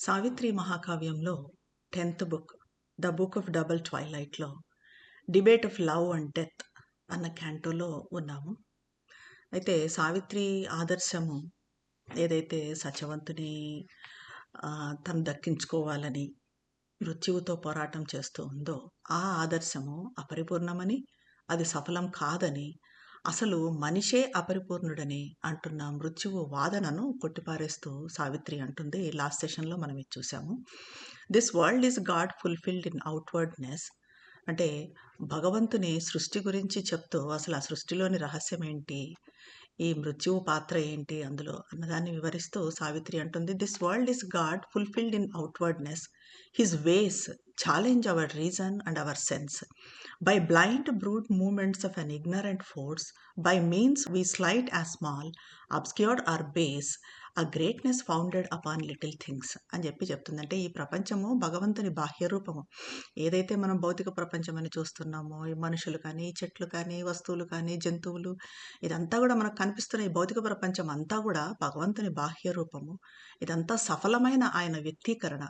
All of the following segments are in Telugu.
Savitri మహాకావ్యంలో tenth book the book of double ట్వైలైట్లో debate of love and death అన్న క్యాంటోలో ఉన్నాము. అయితే సావిత్రి ఆదర్శము ఏదైతే సత్యవంతుని తను దక్కించుకోవాలని మృత్యువుతో పోరాటం చేస్తూ ఉందో ఆ ఆదర్శము అపరిపూర్ణమని అది సఫలం కాదని అసలు మనిషే అపరిపూర్ణుడని అంటున్న మృత్యువు వాదనను కొట్టిపారేస్తూ సావిత్రి అంటుంది. లాస్ట్ సెషన్లో మనం ఇది చూసాము this world is God fulfilled in outwardness అంటే భగవంతుని సృష్టి గురించి చెప్తూ అసలు ఆ సృష్టిలోని రహస్యం ఏంటి? ఈ మృత్యువు పాత్ర ఏంటి అందులో? అన్నదాన్ని వివరిస్తూ సావిత్రి అంటుంది. This world is God fulfilled in outwardness his ways challenge our reason and our sense. By blind brute movements of an ignorant force, by means we slight as small, obscure, or base, ఆ greatness founded upon little things అని చెప్పి చెప్తుంది అంటే ఈ ప్రపంచము భగవంతుని బాహ్య రూపము. ఏదైతే మనం భౌతిక ప్రపంచం అని చూస్తున్నామో ఈ మనుషులు కానీ చెట్లు కానీ వస్తువులు కానీ జంతువులు ఇదంతా కూడా మనకు కనిపిస్తున్న ఈ భౌతిక ప్రపంచం అంతా కూడా భగవంతుని బాహ్య రూపము. ఇదంతా సఫలమైన ఆయన వ్యక్తీకరణ.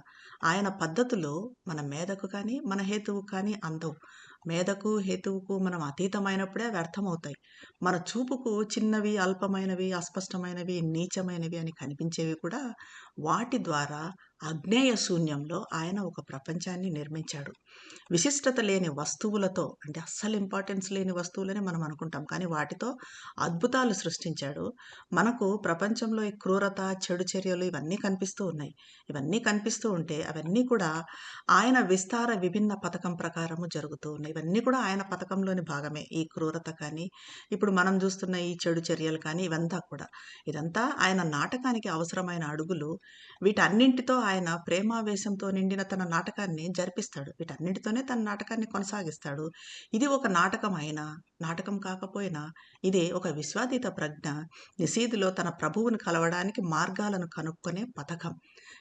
ఆయన పద్ధతులు మన మేధకు కానీ మన హేతువు కానీ అందవు. మేధకు హేతువుకు మనం అతీతమైనప్పుడే వ్యర్థమవుతాయి మన చూపుకు చిన్నవి అల్పమైనవి అస్పష్టమైనవి నీచమైనవి అని కనిపించేవి కూడా వాటి ద్వారా అజ్ఞేయ శూన్యంలో ఆయన ఒక ప్రపంచాన్ని నిర్మించాడు. విశిష్టత లేని వస్తువులతో అంటే అస్సలు ఇంపార్టెన్స్ లేని వస్తువులని మనం అనుకుంటాం. కానీ వాటితో అద్భుతాలు సృష్టించాడు. మనకు ప్రపంచంలో ఈ క్రూరత చెడు చర్యలు ఇవన్నీ కనిపిస్తూ ఉన్నాయి. ఇవన్నీ కనిపిస్తూ ఉంటే అవన్నీ కూడా ఆయన విస్తార విభిన్న పథకం ప్రకారము జరుగుతూ ఉన్నాయి. ఇవన్నీ కూడా ఆయన పథకంలోని భాగమే. ఈ క్రూరత కానీ ఇప్పుడు మనం చూస్తున్న ఈ చెడు చర్యలు కానీ ఇవంతా కూడా. ఇదంతా ఆయన నాటకానికి అవసరమైన అడుగులు. వీటన్నింటితో ఆయన ప్రేమావేశంతో నిండిన తన నాటకాన్ని జరిపిస్తాడు. వీటన్నింటితోనే తన నాటకాన్ని కొనసాగిస్తాడు. ఇది ఒక నాటకం అయినా నాటకం కాకపోయినా ఇది ఒక విశ్వాతీత ప్రజ్ఞ. నిసీదులో తన ప్రభువును కలవడానికి మార్గాలను కనుక్కునే పథకం.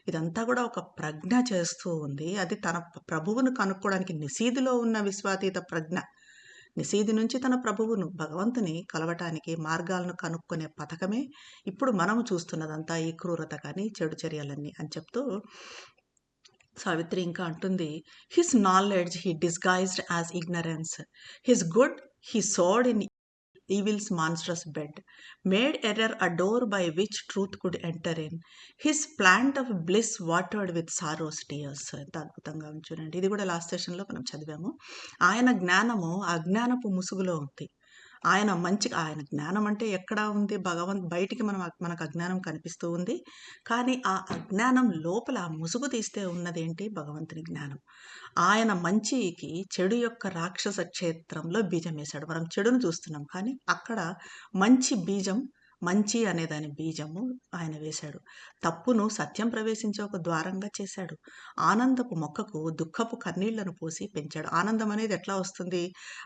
ఇదంతా కూడా ఒక ప్రజ్ఞ చేస్తూ ఉంది. అది తన ప్రభువును కనుక్కోవడానికి నిసీదులో ఉన్న విశ్వాతీత ప్రజ్ఞ. నిశీది నుంచి తన ప్రభువును భగవంతుని కలవటానికి మార్గాలను కనుక్కునే పథకమే ఇప్పుడు మనము చూస్తున్నదంతా ఈ క్రూరత కానీ చెడు చర్యలన్నీ అని చెప్తూ సావిత్రి ఇంకా అంటుంది his knowledge he disguised as ignorance his good he sowed in evil's monstrous bed made error a door by which truth could enter in his plant of bliss watered with sorrow's tears ఎంత అద్భుతంగా ఉంది చూడండి ఇది కూడా లాస్ట్ సెషన్లో మనం చదివాము. ఆయన జ్ఞానము అజ్ఞానపు ముసుగులో ఉంది. ఆయన మంచి ఆయన జ్ఞానం అంటే ఎక్కడ ఉంది? భగవంత్ బయటికి మనం మనకు అజ్ఞానం కనిపిస్తూ ఉంది. కానీ ఆ అజ్ఞానం లోపల ఆ ముసుగు తీస్తే ఉన్నదేంటి? భగవంతుని జ్ఞానం. ఆయన మంచికి చెడు యొక్క రాక్షస క్షేత్రంలో బీజం వేశాడు. మనం చెడును చూస్తున్నాం. కానీ అక్కడ మంచి బీజం మంచి అనే దాని బీజము ఆయన వేశాడు. తప్పును సత్యం ప్రవేశించే ఒక ద్వారంగా చేశాడు. ఆనందపు మొక్కకు దుఃఖపు కన్నీళ్ళను పోసి పెంచాడు. ఆనందం అనేది ఎట్లా వస్తుంది?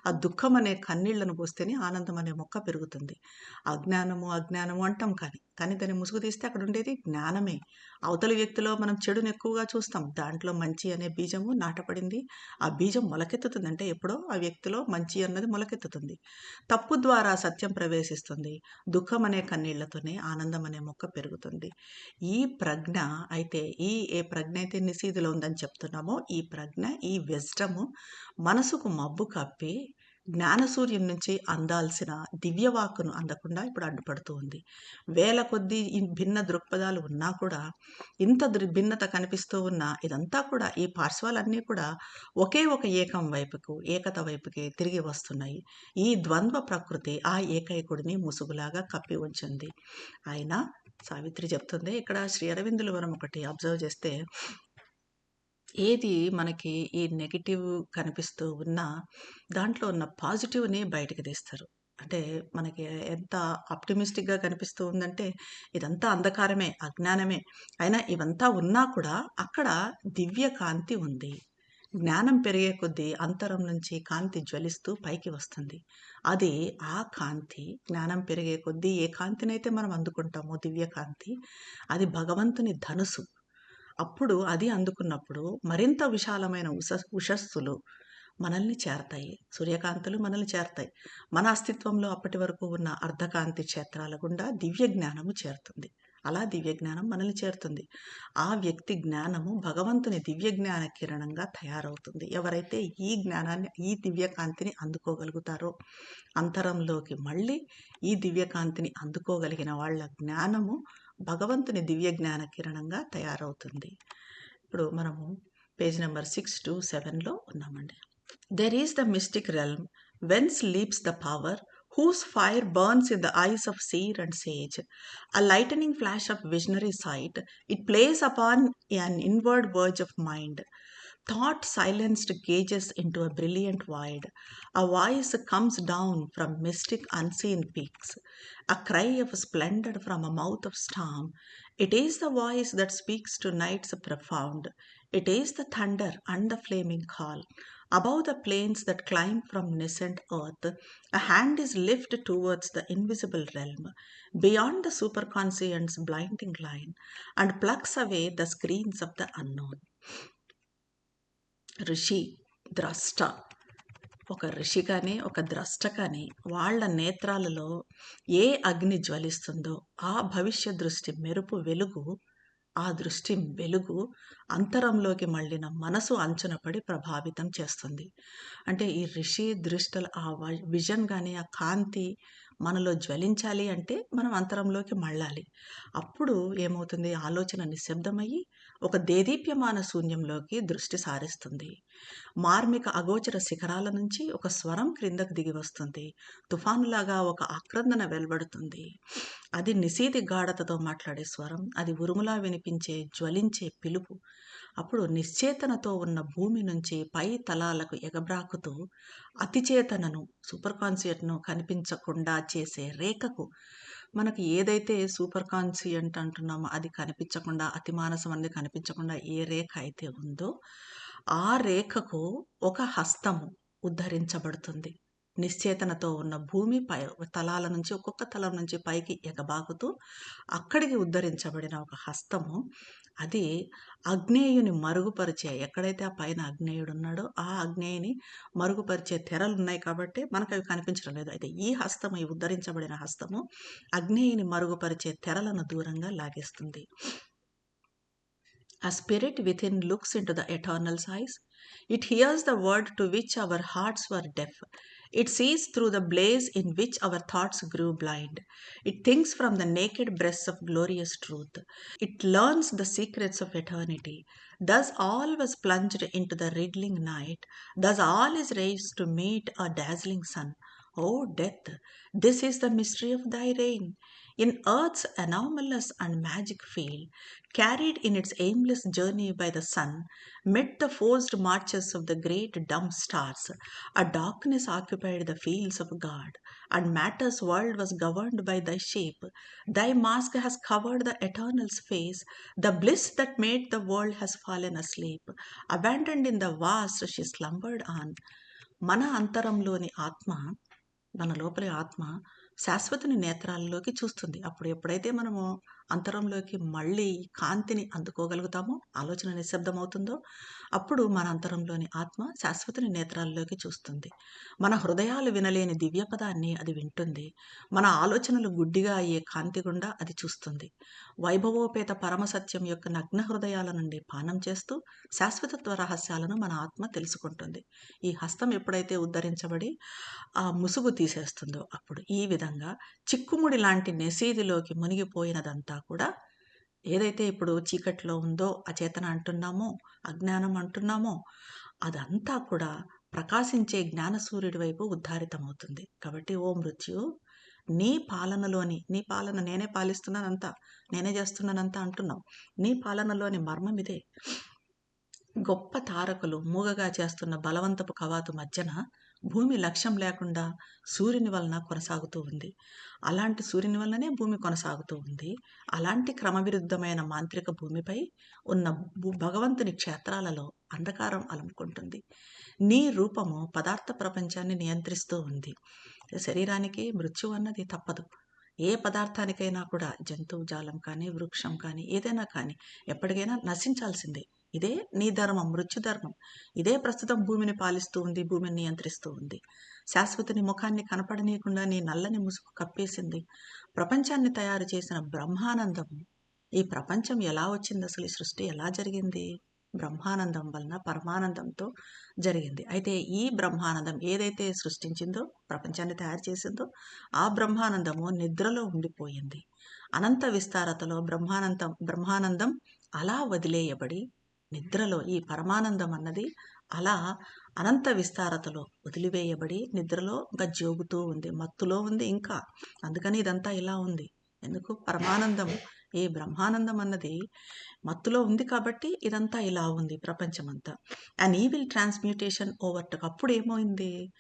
ఆ దుఃఖం అనే కన్నీళ్ళను పోస్తేనే ఆనందం అనే మొక్క పెరుగుతుంది. అజ్ఞానము అజ్ఞానము అంటాం కానీ కానీ దాన్ని ముసుగు తీస్తే అక్కడ ఉండేది జ్ఞానమే. అవతలి వ్యక్తిలో మనం చెడును ఎక్కువగా చూస్తాం. దాంట్లో మంచి అనే బీజము నాటపడింది. ఆ బీజం మొలకెత్తుతుంది అంటే ఎప్పుడో ఆ వ్యక్తిలో మంచి అన్నది మొలకెత్తుతుంది. తప్పు ద్వారా సత్యం ప్రవేశిస్తుంది. దుఃఖం అనే కన్నీళ్ళతోనే ఆనందం అనే మొక్క పెరుగుతుంది. ఈ ప్రజ్ఞ అయితే ఈ ఏ ప్రజ్ఞ అయితే నిశీధిలో ఉందని చెప్తున్నామో ఈ ప్రజ్ఞ ఈ విజ్డము మనసుకు మబ్బు కప్పి జ్ఞానసూర్యం నుంచి అందాల్సిన దివ్యవాక్కును అందకుండా ఇప్పుడు అడ్డుపడుతూ ఉంది వేల కొద్దీ భిన్న దృక్పథాలు ఉన్నా కూడా ఇంత దృ భిన్నత కనిపిస్తూ ఉన్నా ఇదంతా కూడా ఈ పార్శ్వాలన్నీ కూడా ఒకే ఒక ఏకం వైపుకు ఏకత వైపుకి తిరిగి వస్తున్నాయి. ఈ ద్వంద్వ ప్రకృతి ఆ ఏకైకుడిని ముసుగులాగా కప్పి ఉంచింది. ఆయన సావిత్రి చెప్తుంది ఇక్కడ శ్రీ అరవిందులు మనం ఒకటి అబ్జర్వ్ చేస్తే ఏది మనకి ఈ నెగిటివ్ కనిపిస్తూ ఉన్నా దాంట్లో ఉన్న పాజిటివ్ని బయటకు తీస్తారు. అంటే మనకి ఎంత ఆప్టిమిస్టిక్గా కనిపిస్తూ ఉందంటే ఇదంతా అంధకారమే అజ్ఞానమే. అయినా ఇవంతా ఉన్నా కూడా అక్కడ దివ్య కాంతి ఉంది. జ్ఞానం పెరిగే కొద్దీ అంతరం నుంచి కాంతి జ్వలిస్తూ పైకి వస్తుంది. అది ఆ కాంతి జ్ఞానం పెరిగే కొద్దీ ఏ కాంతినైతే మనం అందుకుంటామో దివ్య కాంతి అది భగవంతుని ధనుసు. అప్పుడు అది అందుకున్నప్పుడు మరింత విశాలమైన ఉష ఉషస్సులు మనల్ని చేరతాయి. సూర్యకాంతులు మనల్ని చేరతాయి. మన అస్తిత్వంలో అప్పటి వరకు ఉన్న అర్ధకాంతి క్షేత్రాల గుండా దివ్య జ్ఞానము చేరుతుంది. అలా దివ్య జ్ఞానం మనల్ని చేరుతుంది. ఆ వ్యక్తి జ్ఞానము భగవంతుని దివ్య జ్ఞాన కిరణంగా తయారవుతుంది. ఎవరైతే ఈ జ్ఞానాన్ని ఈ దివ్యకాంతిని అందుకోగలుగుతారో అంతరంలోకి మళ్ళీ ఈ దివ్యకాంతిని అందుకోగలిగిన వాళ్ళ జ్ఞానము భగవంతుని దివ్య జ్ఞాన కిరణంగా తయారవుతుంది. ఇప్పుడు మనము పేజ్ నెంబర్ సిక్స్ టు సెవెన్లో ఉన్నామండి. There is the mystic realm whence leaps the power whose fire burns in the eyes of seer and sage a lightning flash of visionary sight it plays upon an inward verge of mind Thought silenced gauges into a brilliant void. A voice comes down from mystic unseen peaks. A cry of splendor from a mouth of storm. It is the voice that speaks to nights profound. It is the thunder and the flaming call. Above the plains that climb from nascent earth, a hand is lifted towards the invisible realm, beyond the superconscient's blinding line, and plucks away the screens of the unknown. ఋషి ద్రష్ట. ఒక ఋషి కానీ ఒక ద్రష్ట కానీ వాళ్ళ నేత్రాలలో ఏ అగ్ని జ్వలిస్తుందో ఆ భవిష్య దృష్టి మెరుపు వెలుగు ఆ దృష్టి వెలుగు అంతరంలోకి మళ్ళిన మనసు అంచున పడి ప్రభావితం చేస్తుంది. అంటే ఈ ఋషి దృష్టిల ఆ విజన్ కానీ ఆ కాంతి మనలో జ్వలించాలి అంటే మనం అంతరంలోకి మళ్ళాలి. అప్పుడు ఏమవుతుంది? ఆలోచన నిశ్శబ్దమయ్యి ఒక దేదీప్యమాన శూన్యంలోకి దృష్టి సారిస్తుంది. మార్మిక అగోచర శిఖరాల నుంచి ఒక స్వరం క్రిందకు దిగి వస్తుంది. తుఫానులాగా ఒక ఆక్రందన వెలువడుతుంది. అది నిశీతి గాఢతతో మాట్లాడే స్వరం అది ఉరుములా వినిపించే జ్వలించే పిలుపు. అప్పుడు నిశ్చేతనతో ఉన్న భూమి నుంచి పై తలాలకు ఎగబ్రాకుతూ అతిచేతనను సూపర్ కాన్సియట్ను కనిపించకుండా చేసే రేఖకు మనకి ఏదైతే సూపర్ కాన్సియంట్ అంటున్నామో అది కనిపించకుండా అతిమానసం అనేది కనిపించకుండా ఏ రేఖ అయితే ఉందో ఆ రేఖకు ఒక హస్తము ఉద్ధరించబడుతుంది. నిశ్చేతనతో ఉన్న భూమి పై తలాల నుంచి ఒక్కొక్క తలం నుంచి పైకి ఎగబాకుతూ అక్కడికి ఉద్ధరించబడిన ఒక హస్తము. అది అగ్నేయుని మరుగుపరిచే ఎక్కడైతే ఆ పైన అగ్నేయుడు ఉన్నాడో ఆ అగ్నేయుని మరుగుపరిచే తెరలు ఉన్నాయి కాబట్టి మనకు అవి కనిపించడం లేదు. అయితే ఈ హస్తము ఈ ఉద్ధరించబడిన హస్తము అగ్నేయుని మరుగుపరిచే తెరలను దూరంగా లాగేస్తుంది. Within looks into the eternal size it hears the word to which our hearts were deaf It sees through the blaze in which our thoughts grew blind. It thinks from the naked breasts of glorious truth. It learns the secrets of eternity. Thus all was plunged into the riddling night. Thus all is raised to meet a dazzling sun. O death, this is the mystery of thy reign. In earth's anomalous and magic field, carried in its aimless journey by the sun, mid the forced marches of the great dumb stars, a darkness occupied the fields of God, and matter's world was governed by thy shape. Thy mask has covered the eternal's face, the bliss that made the world has fallen asleep. Abandoned in the vast, she slumbered on. మన అంతరంలోని ఆత్మ మన లోపలి ఆత్మ శాశ్వతుని నేత్రాల్లోకి చూస్తుంది. అప్పుడు ఎప్పుడైతే మనము అంతరంలోకి మళ్ళీ కాంతిని అందుకోగలుగుతామో ఆలోచన నిశ్శబ్దం అవుతుందో అప్పుడు మన అంతరంలోని ఆత్మ శాశ్వతుని నేత్రాల్లోకి చూస్తుంది. మన హృదయాలు వినలేని దివ్యపదాన్ని అది వింటుంది. మన ఆలోచనలు గుడ్డిగా అయ్యే కాంతి గుండా అది చూస్తుంది. వైభవోపేత పరమసత్యం యొక్క నగ్న హృదయాల నుండి పానం చేస్తూ శాశ్వతత్వ రహస్యాలను మన ఆత్మ తెలుసుకుంటుంది. ఈ హస్తం ఎప్పుడైతే ఉద్ధరించబడి ఆ ముసుగు తీసేస్తుందో అప్పుడు ఈ విధంగా చిక్కుముడి లాంటి నెసీదిలోకి మునిగిపోయినదంతా కూడా. ఏదైతే ఇప్పుడు చీకట్లో ఉందో అచేతన అంటున్నామో అజ్ఞానం అంటున్నామో అదంతా కూడా ప్రకాశించే జ్ఞాన సూర్యుడి వైపు ఉద్ధారితమవుతుంది. కాబట్టి ఓ మృత్యు నీ పాలనలోని నీ పాలన నేనే పాలిస్తున్నానంతా నేనే చేస్తున్నానంతా అంటున్నావు నీ పాలనలోని మర్మం ఇదే. గొప్ప తారకులు మూగగా చేస్తున్న బలవంతపు కవాతు మధ్యన భూమి లక్ష్యం లేకుండా సూర్యుని వలన కొనసాగుతూ ఉంది. అలాంటి సూర్యుని వలననే భూమి కొనసాగుతూ ఉంది. అలాంటి క్రమవిరుద్ధమైన మాంత్రిక భూమిపై ఉన్న భూ- భగవంతుని క్షేత్రాలలో అంధకారం అలుముకుంటుంది. నీ రూపము పదార్థ ప్రపంచాన్ని నియంత్రిస్తూ ఉంది. శరీరానికి మృత్యు అన్నది తప్పదు. ఏ పదార్థానికైనా కూడా జంతువు జాలం కానీ వృక్షం కానీ ఏదైనా కానీ ఎప్పటికైనా నశించాల్సిందే. ఇదే నీ ధర్మం మృత్యుధర్మం ఇదే ప్రస్తుతం భూమిని పాలిస్తూ ఉంది భూమిని నియంత్రిస్తూ ఉంది. శాశ్వతని ముఖాన్ని కనపడనీయకుండా నీ నల్లని ముసుగు కప్పేసింది. ప్రపంచాన్ని తయారు చేసిన బ్రహ్మానందం ఈ ప్రపంచం ఎలా వచ్చింది అసలు? ఈ సృష్టి ఎలా జరిగింది? బ్రహ్మానందం వలన పరమానందంతో జరిగింది. అయితే ఈ బ్రహ్మానందం ఏదైతే సృష్టించిందో ప్రపంచాన్ని తయారు చేసిందో ఆ బ్రహ్మానందము నిద్రలో ఉండిపోయింది. అనంత విస్తారతలో బ్రహ్మానందం బ్రహ్మానందం అలా వదిలేయబడి నిద్రలో ఈ పరమానందం అన్నది అలా అనంత విస్తారతలో వదిలివేయబడి నిద్రలో ఇంకా జోగుతూ ఉంది మత్తులో ఉంది ఇంకా. అందుకని ఇదంతా ఇలా ఉంది. ఎందుకు? పరమానందం ఏ బ్రహ్మానందం అన్నది మత్తులో ఉంది కాబట్టి ఇదంతా ఇలా ఉంది ప్రపంచమంతా. అండ్ ఈవిల్ ట్రాన్స్మ్యూటేషన్ ఓవర్ అప్పుడు ఏమైంది?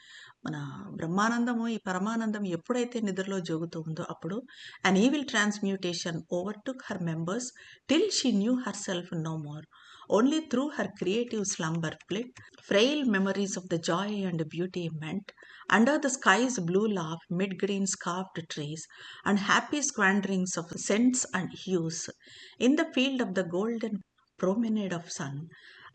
మన బ్రహ్మానందము ఈ పరమానందం ఎప్పుడైతే నిద్రలో జోగుతూ ఉందో అప్పుడు and evil transmutation over her members till she knew herself no more Only through her creative slumber flit frail memories of the joy and beauty meant, under the sky's blue love, mid green scarfed trees, and happy squanderings of scents and hues, in the field of the golden promenade of sun,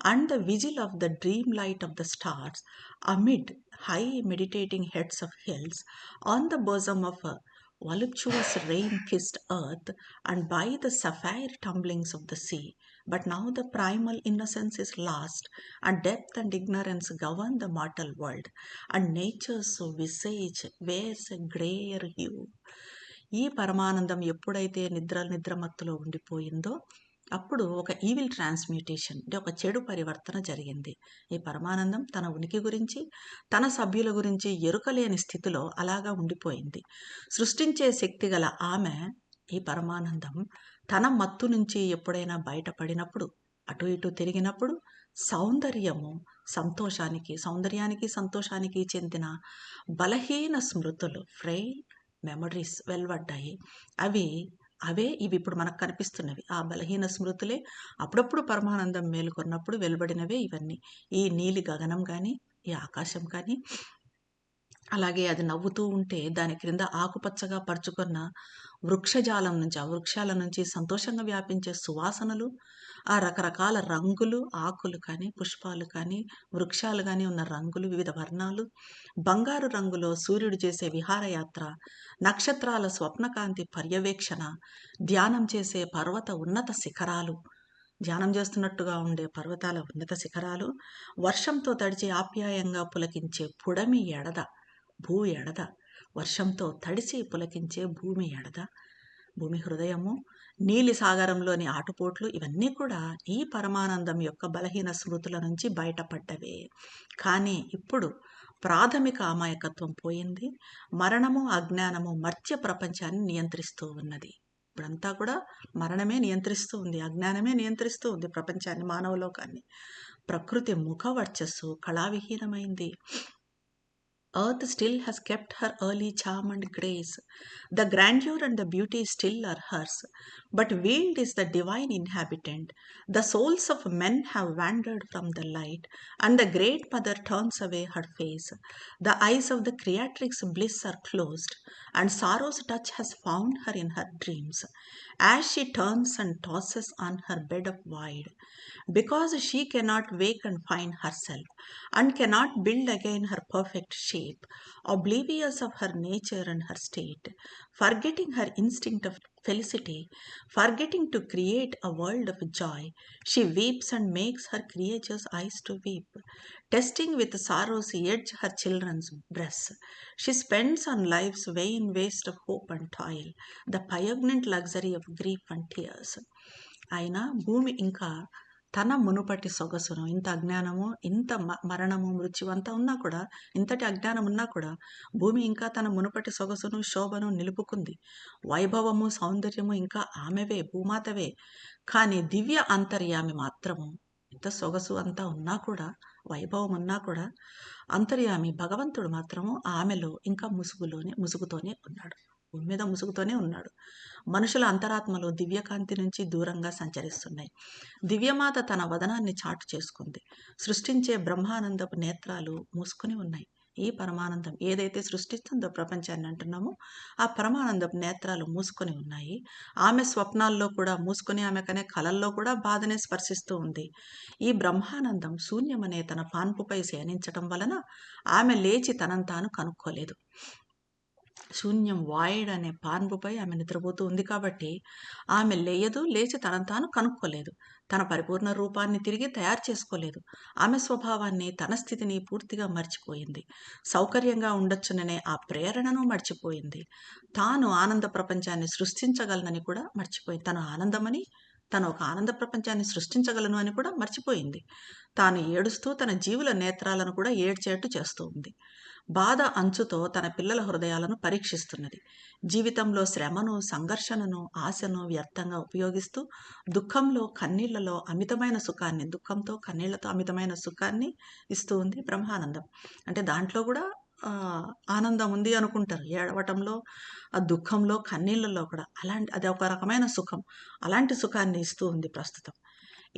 and the vigil of the dream light of the stars, amid high meditating heads of hills, on the bosom of a voluptuous rain kissed earth, and by the sapphire tumblings of the sea but now the primal innocence is lost and depth and ignorance govern the mortal world and nature's visage wears a grayer hue. ఈ పరమానందం ఎప్పుడైతే నిద్ర నిద్రమత్తులో ఉండిపోయిందో అప్పుడు ఒక ఈవిల్ ట్రాన్స్మ్యూటేషన్ అంటే ఒక చెడు పరివర్తన జరిగింది. ఈ పరమానందం తన ఉనికి గురించి తన సభ్యుల గురించి ఎరుకలేని స్థితిలో అలాగా ఉండిపోయింది. సృష్టించే శక్తి గల ఆమె ఈ పరమానందం తన మత్తు నుంచి ఎప్పుడైనా బయటపడినప్పుడు అటు ఇటు తిరిగినప్పుడు సౌందర్యము సంతోషానికి సౌందర్యానికి సంతోషానికి చెందిన బలహీన స్మృతులు ఫ్రై మెమరీస్ వెలువడ్డాయి. అవి అవే ఇవి ఇప్పుడు మనకు కనిపిస్తున్నవి. ఆ బలహీన స్మృతులే అప్పుడప్పుడు పరమానందం మేలుకొన్నప్పుడు వెలువడినవే ఇవన్నీ. ఈ నీలి గగనం కానీ ఈ ఆకాశం కానీ అలాగే అది నవ్వుతూ ఉంటే దాని క్రింద ఆకుపచ్చగా పరుచుకున్న వృక్షజాలం నుంచి ఆ వృక్షాల నుంచి సంతోషంగా వ్యాపించే సువాసనలు ఆ రకరకాల రంగులు ఆకులు కానీ పుష్పాలు కానీ వృక్షాలు కానీ ఉన్న రంగులు వివిధ వర్ణాలు బంగారు రంగులో సూర్యుడు చేసే విహారయాత్ర నక్షత్రాల స్వప్నకాంతి పర్యవేక్షణ ధ్యానం చేసే పర్వత ఉన్నత శిఖరాలు ధ్యానం చేస్తున్నట్టుగా ఉండే పర్వతాల ఉన్నత శిఖరాలు వర్షంతో తడిచి ఆప్యాయంగా పులకించే పుడమి ఎడద. భూ ఎడద. వర్షంతో తడిసి పులకించే భూమి ఎడద. భూమి హృదయము నీలి సాగరంలోని ఆటుపోట్లు ఇవన్నీ కూడా ఈ పరమానందం యొక్క బలహీన స్మృతుల నుంచి బయటపడ్డవే. కానీ ఇప్పుడు ప్రాథమిక అమాయకత్వం పోయింది. మరణము అజ్ఞానము మర్త్య ప్రపంచాన్ని నియంత్రిస్తూ ఉన్నది. ఇప్పుడంతా కూడా మరణమే నియంత్రిస్తూ ఉంది అజ్ఞానమే నియంత్రిస్తూ ఉంది ప్రపంచాన్ని మానవ లోకాన్ని ప్రకృతి ముఖ వర్చస్సు కళావిహీనమైంది. Earth still has kept her early charm and grace. The grandeur and the beauty still are hers, but veiled is the divine inhabitant. The souls of men have wandered from the light, and the Great Mother turns away her face. The eyes of the creatrix bliss are closed, and sorrow's touch has found her in her dreams, as she turns and tosses on her bed of void, because she cannot wake and find herself, and cannot build again her perfect shape, oblivious of her nature and her state, forgetting her instinct of felicity, forgetting to create a world of joy, she weeps and makes her creatures' eyes to weep, testing with sorrow's edge her children's breasts. She spends on life's vain waste of hope and toil, the poignant luxury of grief and tears. అయినా భూమి ఇంకా తన మునుపటి సొగసును ఇంత అజ్ఞానము ఇంత మ- మరణము మృత్యు అంతా ఉన్నా కూడా ఇంతటి అజ్ఞానం ఉన్నా కూడా భూమి ఇంకా తన మునుపటి సొగసును శోభను నిలుపుకుంది. వైభవము సౌందర్యము ఇంకా ఆమెవే భూమాతవే. కానీ దివ్య అంతర్యామి మాత్రము ఇంత సొగసు అంతా ఉన్నా కూడా వైభవం ఉన్నా కూడా అంతర్యామి భగవంతుడు మాత్రము ఆమెలో ఇంకా ముసుగులోనే ముసుగుతోనే ఉన్నాడు. భూమి మీద ముసుగుతోనే ఉన్నాడు. మనుషుల అంతరాత్మలో దివ్యకాంతి నుంచి దూరంగా సంచరిస్తున్నాయి. దివ్యమాత తన వదనాన్ని చాటు చేసుకుంది. సృష్టించే బ్రహ్మానందపు నేత్రాలు మూసుకుని ఉన్నాయి. ఈ పరమానందం ఏదైతే సృష్టిస్తుందో ప్రపంచాన్ని అంటున్నామో ఆ పరమానందపు నేత్రాలు మూసుకొని ఉన్నాయి. ఆమె స్వప్నాల్లో కూడా మూసుకొని ఆమె కనే కలల్లో కూడా బాధనే స్పర్శిస్తూ ఉంది. ఈ బ్రహ్మానందం శూన్యమనే తన పాన్పుపై శయనించటం వలన ఆమె లేచి తనంతాను కనుక్కోలేదు. శూన్యం వాయిడ్ అనే పాన్పుపై ఆమె నిద్రపోతూ ఉంది కాబట్టి ఆమె లేయదు లేచి తనను తాను కనుక్కోలేదు. తన పరిపూర్ణ రూపాన్ని తిరిగి తయారు చేసుకోలేదు. ఆమె స్వభావాన్ని తన స్థితిని పూర్తిగా మర్చిపోయింది. సౌకర్యంగా ఉండొచ్చుననే ఆ ప్రేరణను మర్చిపోయింది. తాను ఆనంద ప్రపంచాన్ని సృష్టించగలనని కూడా మర్చిపోయింది. తను ఆనందమని తను ఒక ఆనంద ప్రపంచాన్ని సృష్టించగలను అని కూడా మర్చిపోయింది. తాను ఏడుస్తూ తన జీవుల నేత్రాలను కూడా ఏడ్చేట్టు చేస్తూ ఉంది. బాధ అంచుతో తన పిల్లల హృదయాలను పరీక్షిస్తున్నది. జీవితంలో శ్రమను సంఘర్షణను ఆశను వ్యర్థంగా ఉపయోగిస్తూ దుఃఖంలో కన్నీళ్ళలో అమితమైన సుఖాన్ని దుఃఖంతో కన్నీళ్ళతో అమితమైన సుఖాన్ని ఇస్తూ ఉంది బ్రహ్మానందం. అంటే దాంట్లో కూడా ఆనందం ఉంది అనుకుంటారు. ఏడవటంలో ఆ దుఃఖంలో కన్నీళ్ళలో కూడా అలాంటి అది ఒక రకమైన సుఖం. అలాంటి సుఖాన్ని ఇస్తూ ఉంది ప్రస్తుతం.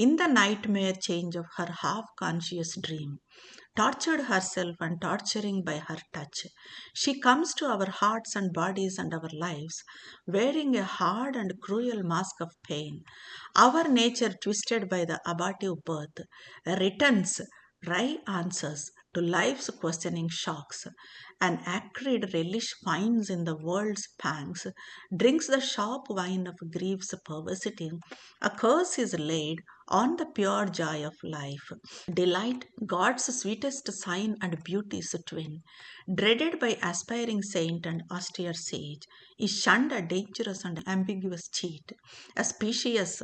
in the nightmare change of her half conscious dream. Tortured herself and torturing by her touch, she comes to our hearts and bodies and our lives, wearing a hard and cruel mask of pain. Our nature, twisted by the abortive birth, returns wry answers to life's questioning shocks. An acrid relish finds in the world's pangs, drinks the sharp wine of grief's perversity. A curse is laid on the pure joy of life. Delight, God's sweetest sign and beauty's twin, dreaded by aspiring saint and austere sage, is shunned a dangerous and ambiguous cheat, a specious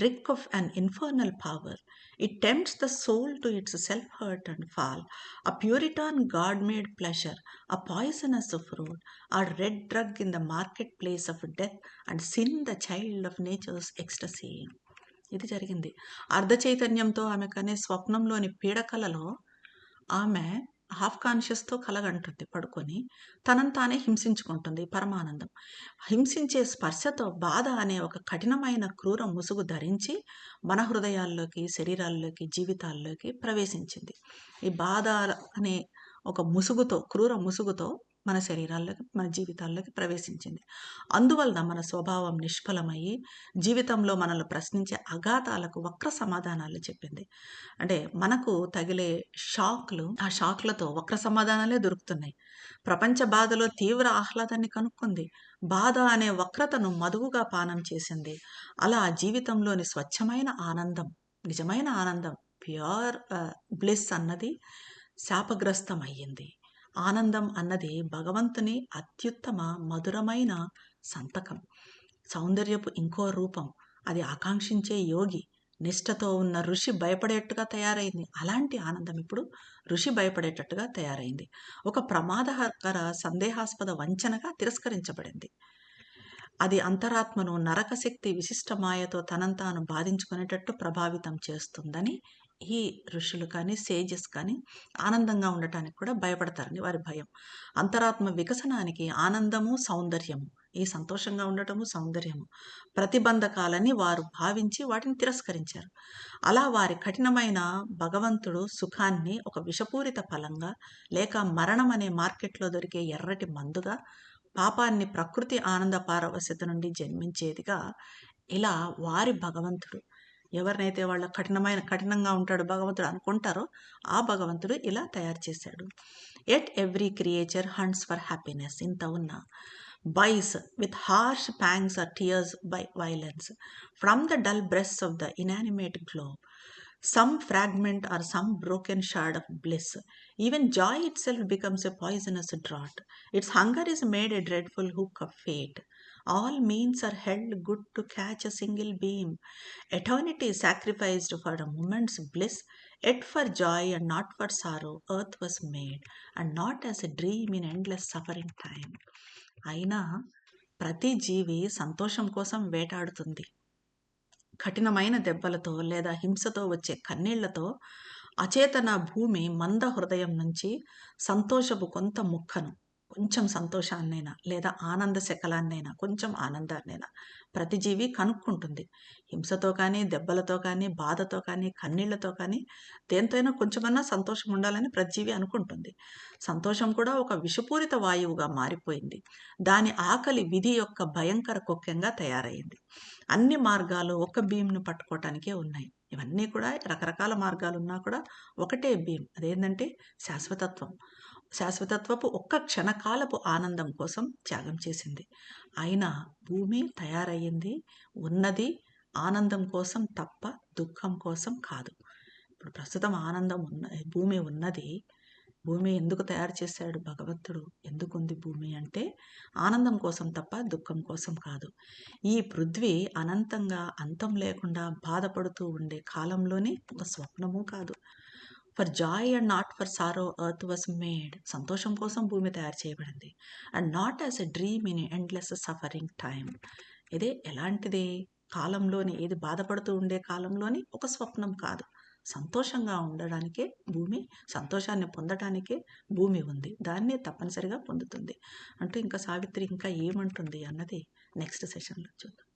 trick of an infernal power. It tempts the soul to its self hurt and fall. A Puritan God made pleasure, a poisonous fruit, a red drug in the marketplace of death, and sin the child of nature's ecstasy. ఇది జరిగింది అర్ధ చైతన్యంతో ఆమె కనే స్వప్నంలోని పీడకలలో ఆమె హాఫ్ కాన్షియస్తో కలగంటుంది పడుకొని. తనను తానే హింసించుకుంటుంది పరమానందం. హింసించే స్పర్శతో బాధ అనే ఒక కఠినమైన క్రూర ముసుగు ధరించి మన హృదయాల్లోకి శరీరాల్లోకి జీవితాల్లోకి ప్రవేశించింది. ఈ బాధ అనే ఒక ముసుగుతో క్రూర ముసుగుతో మన శరీరాల్లోకి మన జీవితాల్లోకి ప్రవేశించింది. అందువలన మన స్వభావం నిష్ఫలమయ్యి జీవితంలో మనల్ని ప్రశ్నించే అఘాతాలకు వక్ర సమాధానాలు చెప్పింది. అంటే మనకు తగిలే షాక్లు ఆ షాక్లతో వక్ర సమాధానాలే దొరుకుతున్నాయి. ప్రపంచ బాధలో తీవ్ర ఆహ్లాదాన్ని కనుక్కుంది. బాధ అనే వక్రతను మధువుగా పానం చేసింది. అలా జీవితంలోని స్వచ్ఛమైన ఆనందం నిజమైన ఆనందం ప్యూర్ బ్లెస్ అన్నది శాపగ్రస్తం అయ్యింది ఆనందం అన్నది భగవంతుని అత్యుత్తమ మధురమైన సంతకం. సౌందర్యపు ఇంకో రూపం అది ఆకాంక్షించే యోగి. నిష్ఠతో ఉన్న ఋషి భయపడేట్టుగా తయారైంది. అలాంటి ఆనందం ఇప్పుడు ఋషి భయపడేటట్టుగా తయారైంది. ఒక ప్రమాదకర సందేహాస్పద వంచనగా తిరస్కరించబడింది. అది అంతరాత్మను నరకశక్తి విశిష్ట మాయతో తనంతాను బాధించుకునేటట్టు ప్రభావితం చేస్తుందని ఈ ఋషులు కానీ సేజెస్ కానీ ఆనందంగా ఉండటానికి కూడా భయపడతారని వారి భయం. అంతరాత్మ వికసనానికి ఆనందము సౌందర్యము ఈ సంతోషంగా ఉండటము సౌందర్యము ప్రతిబంధకాలని వారు భావించి వాటిని తిరస్కరించారు. అలా వారి కఠినమైన భగవంతుడు సుఖాన్ని ఒక విషపూరిత ఫలంగా లేక మరణం అనే మార్కెట్లో దొరికే ఎర్రటి మందుగా పాపాన్ని ప్రకృతి ఆనంద పారవశ్యత నుండి జన్మించేదిగా ఇలా వారి భగవంతుడు ఎవరినైతే వాళ్ళ కఠినమైన కఠినంగా ఉంటాడు భగవంతుడు అనుకుంటారో ఆ భగవంతుడు ఇలా తయారు చేశాడు at every creature hunts for happiness ఇంత ఉన్న buys with harsh pangs or tears by violence from the dull breast of the inanimate globe some fragment or some broken shard of bliss. Even joy itself becomes a poisonous draught. Its hunger is made a dreadful hook of fate. All means are held good to catch a single beam. Eternity sacrificed for a moment's bliss, yet for joy and not for sorrow, earth was made, and not as a dream in endless suffering time. అయినా ప్రతి జీవి సంతోషం కోసం వేటాడుతుంది కఠినమైన దెబ్బలతో లేదా హింసతో వచ్చే కన్నీళ్ళతో అచేతన భూమి మంద హృదయం నుంచి సంతోషపు కొంత ముక్కను కొంచెం సంతోషాన్నైనా? లేదా ఆనంద శకలాన్నైనా? కొంచెం ఆనందాన్నైనా? ప్రతి జీవి కనుక్కుంటుంది. హింసతో కానీ దెబ్బలతో కానీ బాధతో కానీ కన్నీళ్ళతో కానీ దేంతోనైనా కొంచెమన్నా సంతోషం ఉండాలని ప్రతి జీవి అనుకుంటుంది. సంతోషం కూడా ఒక విషపూరిత వాయువుగా మారిపోయింది. దాని ఆకలి విధి యొక్క భయంకర కుక్యంగా తయారైంది అన్ని మార్గాలు ఒక బీమ్ను పట్టుకోవటానికే ఉన్నాయి. ఇవన్నీ కూడా రకరకాల మార్గాలు ఉన్నా కూడా ఒకటే భీమ్ అదేంటంటే శాశ్వతత్వం. శాశ్వతత్వపు ఒక్క క్షణకాలపు ఆనందం కోసం త్యాగం చేసింది. అయినా భూమి తయారయ్యింది. ఉన్నది ఆనందం కోసం తప్ప దుఃఖం కోసం కాదు. ఇప్పుడు ప్రస్తుతం ఆనందం ఉన్న భూమి ఉన్నది. భూమి ఎందుకు తయారు చేశాడు భగవంతుడు? ఎందుకుంది భూమి అంటే ఆనందం కోసం తప్ప దుఃఖం కోసం కాదు. ఈ పృథ్వీ అనంతంగా అంతం లేకుండా బాధపడుతూ ఉండే కాలంలోనే ఒక స్వప్నము కాదు. For joy and not for sorrow earth was made సంతోషం కోసం భూమి తయారు చేయబడింది. And not as a dream in endless suffering time ఇదే ఎలాంటిది? కాలంలోని ఏది బాధపడుతూ ఉండే కాలంలోని ఒక స్వప్నం కాదు. సంతోషంగా ఉండడానికే భూమి సంతోషాన్ని పొందడానికే భూమి ఉంది. దాన్ని తప్పనిసరిగా పొందుతుంది. అంటూ ఇంకా సావిత్రి ఇంకా ఏమంటుంది అన్నది నెక్స్ట్ సెషన్లో చూద్దాం.